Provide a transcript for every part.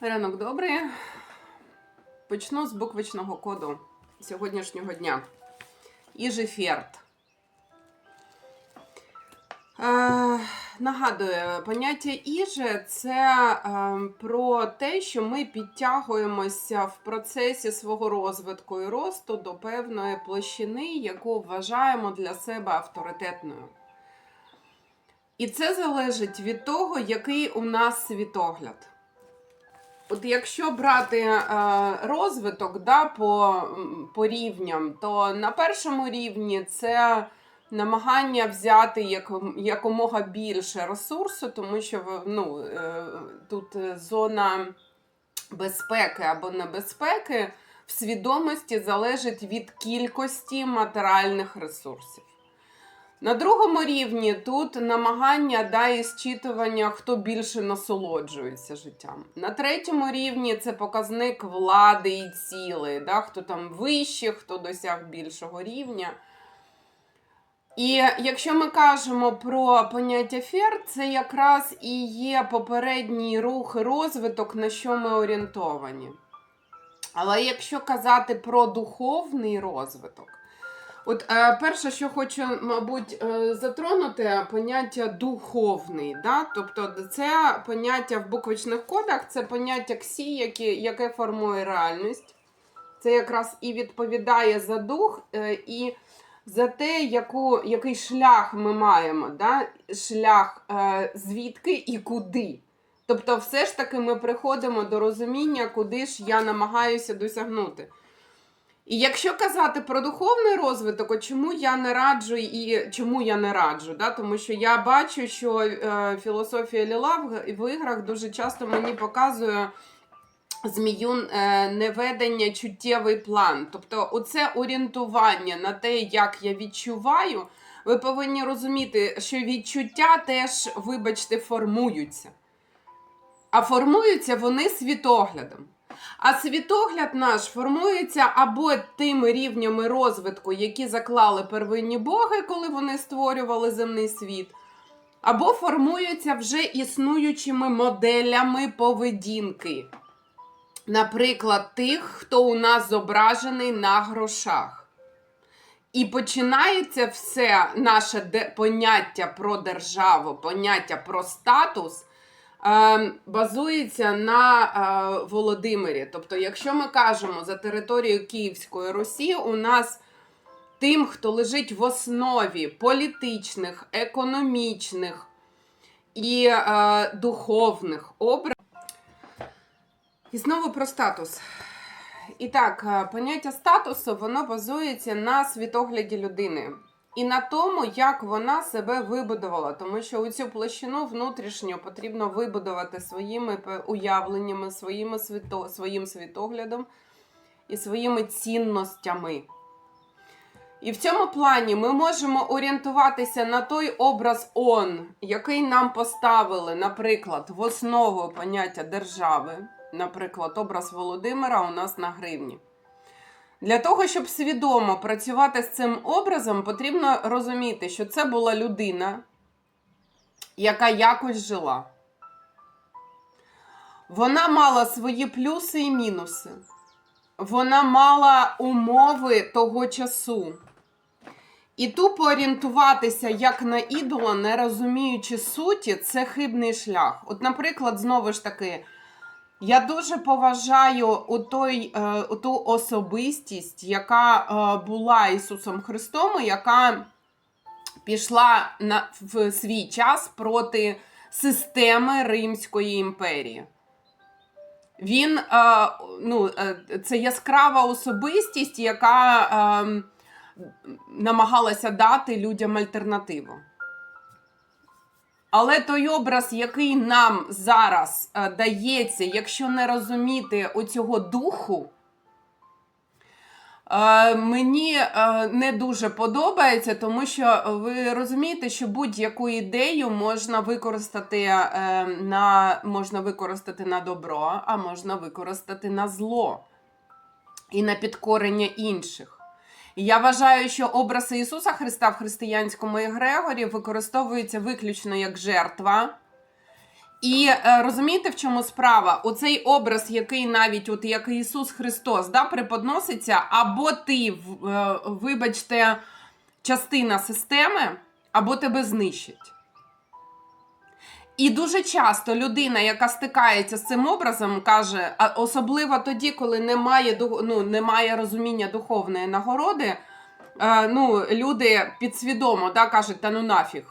Ранок добрий. Почну з буквичного коду сьогоднішнього дня. Іжеферт. Е, нагадую, поняття іже це е, про те, що ми підтягуємося в процесі свого розвитку і росту до певної площини, яку вважаємо для себе авторитетною. І це залежить від того, який у нас світогляд. От якщо брати е, розвиток да, по, по рівням, то на першому рівні це намагання взяти як, якомога більше ресурсу, тому що ну, е, тут зона безпеки або небезпеки в свідомості залежить від кількості матеріальних ресурсів. На другому рівні тут намагання да, і зчитування, хто більше насолоджується життям. На третьому рівні це показник влади і цілей, да, хто там вище, хто досяг більшого рівня. І якщо ми кажемо про поняття фер, це якраз і є попередній рух і розвиток, на що ми орієнтовані. Але якщо казати про духовний розвиток, От е, перше, що хочу, мабуть, е, затронути, поняття духовний. Да? Тобто, це поняття в буквичних кодах, це поняття ксі, яке, яке формує реальність. Це якраз і відповідає за дух, е, і за те, яку, який шлях ми маємо. Да? Шлях е, звідки і куди. Тобто, все ж таки ми приходимо до розуміння, куди ж я намагаюся досягнути. І якщо казати про духовний розвиток, чому я не раджу і чому я не раджу? Да? Тому що я бачу, що е, філософія Ліла в, в іграх дуже часто мені показує змію е, неведення чуттєвий план. Тобто, оце орієнтування на те, як я відчуваю, ви повинні розуміти, що відчуття теж, вибачте, формуються. А формуються вони світоглядом. А світогляд наш формується або тими рівнями розвитку, які заклали первинні боги, коли вони створювали земний світ, або формується вже існуючими моделями поведінки. Наприклад, тих, хто у нас зображений на грошах. І починається все наше поняття про державу, поняття про статус базується на е, Володимирі. Тобто, якщо ми кажемо за територію Київської Русі, у нас тим, хто лежить в основі політичних, економічних і е, духовних образів. І знову про статус. І так, е, поняття статусу воно базується на світогляді людини і на тому, як вона себе вибудувала. Тому що у цю площину внутрішньо потрібно вибудувати своїми уявленнями, своїми світо, своїм світоглядом і своїми цінностями. І в цьому плані ми можемо орієнтуватися на той образ он, який нам поставили, наприклад, в основу поняття держави, наприклад, образ Володимира у нас на гривні. Для того, щоб свідомо працювати з цим образом, потрібно розуміти, що це була людина, яка якось жила. Вона мала свої плюси і мінуси. Вона мала умови того часу. І тупо орієнтуватися як на ідола, не розуміючи суті, це хибний шлях. От, наприклад, знову ж таки, я дуже поважаю у той, е, у ту особистість, яка е, була Ісусом Христом, і яка пішла на, в свій час проти системи Римської імперії. Він е, ну, це яскрава особистість, яка е, намагалася дати людям альтернативу. Але той образ, який нам зараз е, дається, якщо не розуміти оцього духу, е, мені е, не дуже подобається, тому що ви розумієте, що будь-яку ідею можна використати, на, можна використати на добро, а можна використати на зло і на підкорення інших. Я вважаю, що образ Ісуса Христа в християнському егрегорі використовується виключно як жертва І е, розумієте, в чому справа? Оцей образ, який навіть от як Ісус Христос да, преподноситься, або ти, е, вибачте, частина системи, або тебе знищить. І дуже часто людина, яка стикається з цим образом, каже, а особливо тоді, коли немає, ну, немає розуміння духовної нагороди, е, ну, люди підсвідомо да, кажуть, та ну нафіг,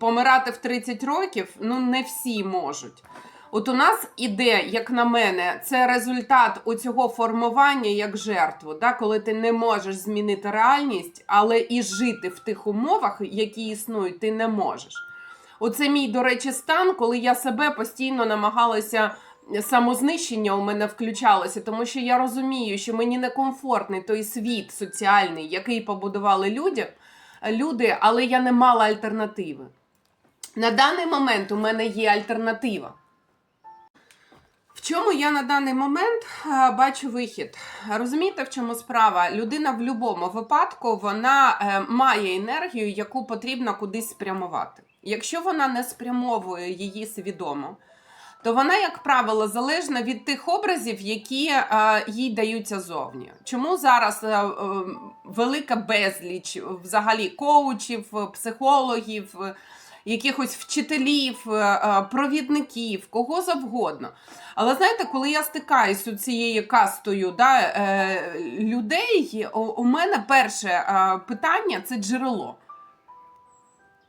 помирати в 30 років, ну не всі можуть. От у нас іде, як на мене, це результат оцього формування як жертву, да, коли ти не можеш змінити реальність, але і жити в тих умовах, які існують, ти не можеш. Оце мій, до речі, стан, коли я себе постійно намагалася самознищення у мене включалося, тому що я розумію, що мені некомфортний той світ соціальний, який побудували люди, люди, але я не мала альтернативи. На даний момент у мене є альтернатива. В чому я на даний момент е, бачу вихід? Розумієте, в чому справа? Людина в будь-якому випадку вона е, має енергію, яку потрібно кудись спрямувати. Якщо вона не спрямовує її свідомо, то вона, як правило, залежна від тих образів, які е, їй даються зовні. Чому зараз е, е, велика безліч взагалі коучів, психологів, якихось вчителів, е, е, провідників, кого завгодно. Але знаєте, коли я стикаюсь з цією кастою да, е, людей, у, у мене перше е, питання це джерело.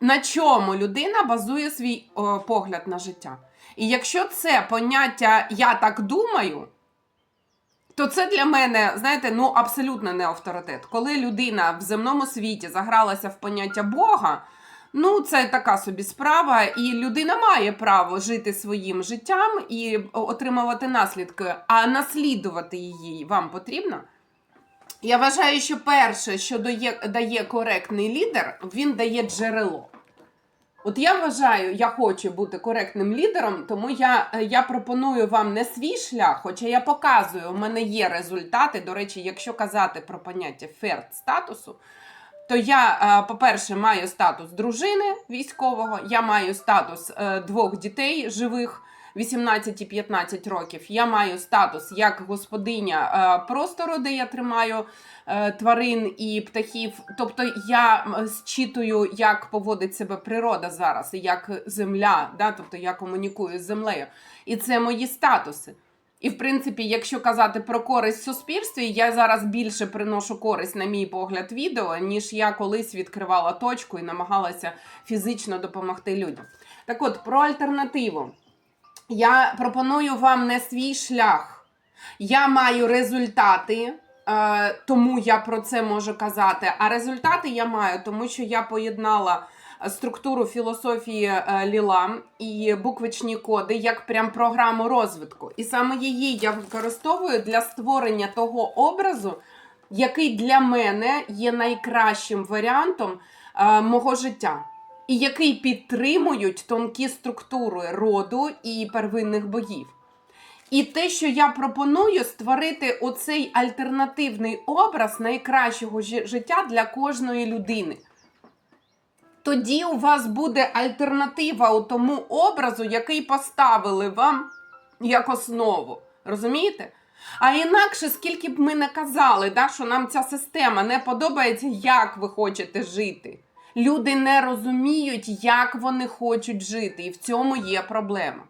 На чому людина базує свій о, погляд на життя? І якщо це поняття я так думаю, то це для мене, знаєте, ну абсолютно не авторитет. Коли людина в земному світі загралася в поняття Бога, ну це така собі справа, і людина має право жити своїм життям і отримувати наслідки, а наслідувати її вам потрібно. Я вважаю, що перше, що дає коректний лідер, він дає джерело. От я вважаю, я хочу бути коректним лідером, тому я, я пропоную вам не свій шлях, хоча я показую, у мене є результати. До речі, якщо казати про поняття ферт статусу, то я, е, по-перше, маю статус дружини військового, я маю статус е, двох дітей живих. 18 і 15 років. Я маю статус як господиня е, простору, де я тримаю е, тварин і птахів. Тобто я зчитую, як поводить себе природа зараз, як земля, да? тобто я комунікую з землею. І це мої статуси. І, в принципі, якщо казати про користь суспільстві, я зараз більше приношу користь, на мій погляд, відео, ніж я колись відкривала точку і намагалася фізично допомогти людям. Так от, про альтернативу. Я пропоную вам не свій шлях. Я маю результати, е, тому я про це можу казати. А результати я маю, тому що я поєднала структуру філософії е, Ліла і буквичні коди як прям програму розвитку. І саме її я використовую для створення того образу, який для мене є найкращим варіантом е, мого життя і який підтримують тонкі структури роду і первинних богів. І те, що я пропоную, створити оцей альтернативний образ найкращого життя для кожної людини. Тоді у вас буде альтернатива у тому образу, який поставили вам як основу. Розумієте? А інакше, скільки б ми не казали, да, що нам ця система не подобається, як ви хочете жити. Люди не розуміють, як вони хочуть жити, і в цьому є проблема.